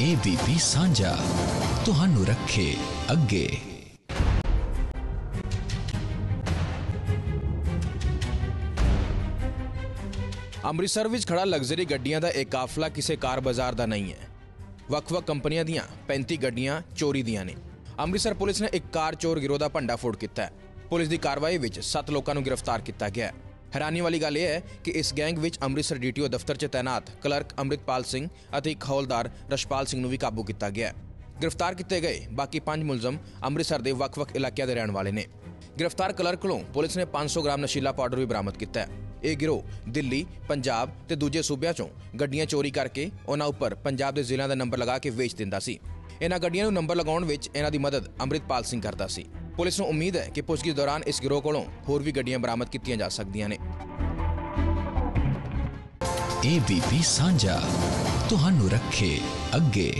ABP ਸਾਂਝਾ, ਤੁਹਾਨੂੰ ਰੱਖੇ ਅੱਗੇ। ਅੰਮ੍ਰਿਤਸਰ ਵਿੱਚ ਖੜਾ ਲਗਜ਼ਰੀ ਗੱਡੀਆਂ ਦਾ ਇਹ ਕਾਫਲਾ ਕਿਸੇ ਕਾਰ ਬਾਜ਼ਾਰ ਦਾ ਨਹੀਂ ਹੈ। ਵੱਖ-ਵੱਖ ਕੰਪਨੀਆਂ ਦੀਆਂ 35 ਗੱਡੀਆਂ ਚੋਰੀ ਦੀਆਂ ਨੇ। ਅੰਮ੍ਰਿਤਸਰ ਪੁਲਿਸ ਨੇ ਇੱਕ ਕਾਰ ਚੋਰ ਗਿਰੋਹ ਦਾ ਭੰਡਾਫੋੜ ਕੀਤਾ ਹੈ। ਪੁਲਿਸ ਦੀ ਕਾਰਵਾਈ ਵਿੱਚ 7 ਲੋਕਾਂ ਨੂੰ ਗ੍ਰਿਫਤਾਰ ਕੀਤਾ ਗਿਆ ਹੈ। ਹੈਰਾਨੀ ਵਾਲੀ ਗੱਲ ਇਹ ਹੈ ਕਿ ਇਸ ਗੈਂਗ ਵਿੱਚ ਅੰਮ੍ਰਿਤਸਰ ਡੀਟੀਓ ਦਫ਼ਤਰ 'ਚ ਤਾਇਨਾਤ ਕਲਰਕ ਅੰਮ੍ਰਿਤਪਾਲ ਸਿੰਘ ਅਤੇ ਇੱਕ ਹੌਲਦਾਰ ਰਸ਼ਪਾਲ ਸਿੰਘ ਨੂੰ ਵੀ ਕਾਬੂ ਕੀਤਾ ਗਿਆ ਗ੍ਰਿਫਤਾਰ ਕੀਤੇ ਗਏ ਬਾਕੀ ਪੰਜ ਮੁਲਜ਼ਮ ਅੰਮ੍ਰਿਤਸਰ ਦੇ ਵੱਖ-ਵੱਖ ਇਲਾਕਿਆਂ ਦੇ ਰਹਿਣ ਵਾਲੇ ਨੇ। ਗ੍ਰਿਫਤਾਰ ਕਲਰਕ ਕੋਲੋਂ ਪੁਲਿਸ ਨੇ 500 ਗ੍ਰਾਮ ਨਸ਼ੀਲਾ ਪਾਊਡਰ ਵੀ ਬਰਾਮਦ ਕੀਤਾ ਹੈ। ਇਹ ਗਿਰੋਹ ਦਿੱਲੀ, ਪੰਜਾਬ ਤੇ ਦੂਜੇ ਸੂਬਿਆਂ ਚੋਂ ਗੱਡੀਆਂ ਚੋਰੀ ਕਰਕੇ ਉਹਨਾਂ ਉੱਪਰ ਪੰਜਾਬ ਦੇ ਜ਼ਿਲ੍ਹਿਆਂ ਦਾ ਨੰਬਰ ਲਗਾ ਕੇ ਵੇਚ ਦਿੰਦਾ ਸੀ। ਇਹਨਾਂ ਗੱਡੀਆਂ ਨੂੰ ਨੰਬਰ ਲਗਾਉਣ ਵਿੱਚ ਇਹਨਾਂ ਦੀ ਮਦਦ ਅੰਮ੍ਰਿਤਪਾਲ ਸਿੰਘ ਕਰਦਾ ਸੀ। ਪੁਲਿਸ ਨੂੰ ਉਮੀਦ ਹੈ ਕਿ ਪੁੱਛਗਿੱਛ ਦੌਰਾਨ ਇਸ ਗਿਰੋਹ ਕੋਲੋਂ ਹੋਰ ਵੀ ਗੱਡੀਆਂ ਬਰਾਮਦ ਕੀਤੀਆਂ ਜਾ ਸਕਦੀਆਂ ਨੇ ABP ਸਾਂਝਾ ਤੁਹਾਨੂੰ ਰੱਖੇ ਅੱਗੇ